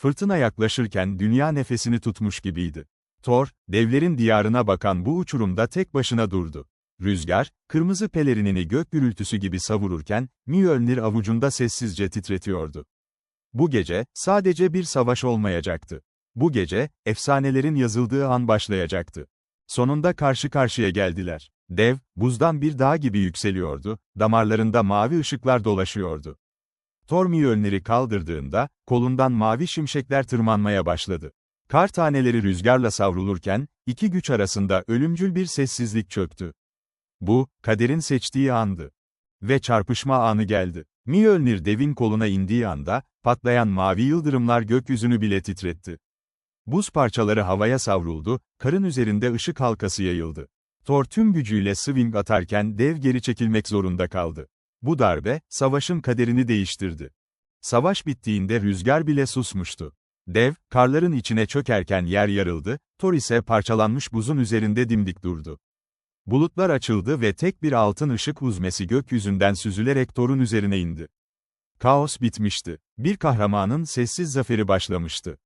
Fırtına yaklaşırken dünya nefesini tutmuş gibiydi. Thor, devlerin diyarına bakan bu uçurumda tek başına durdu. Rüzgar, kırmızı pelerinini gök gürültüsü gibi savururken, Mjölnir avucunda sessizce titretiyordu. Bu gece, sadece bir savaş olmayacaktı. Bu gece, efsanelerin yazıldığı an başlayacaktı. Sonunda karşı karşıya geldiler. Dev, buzdan bir dağ gibi yükseliyordu, damarlarında mavi ışıklar dolaşıyordu. Thor Mjölnir'i kaldırdığında, kolundan mavi şimşekler tırmanmaya başladı. Kar taneleri rüzgarla savrulurken, iki güç arasında ölümcül bir sessizlik çöktü. Bu, kaderin seçtiği andı. Ve çarpışma anı geldi. Mjölnir devin koluna indiği anda, patlayan mavi yıldırımlar gökyüzünü bile titretti. Buz parçaları havaya savruldu, karın üzerinde ışık halkası yayıldı. Thor tüm gücüyle swing atarken dev geri çekilmek zorunda kaldı. Bu darbe, savaşın kaderini değiştirdi. Savaş bittiğinde rüzgar bile susmuştu. Dev, karların içine çökerken yer yarıldı, Thor ise parçalanmış buzun üzerinde dimdik durdu. Bulutlar açıldı ve tek bir altın ışık huzmesi gökyüzünden süzülerek Thor'un üzerine indi. Kaos bitmişti. Bir kahramanın sessiz zaferi başlamıştı.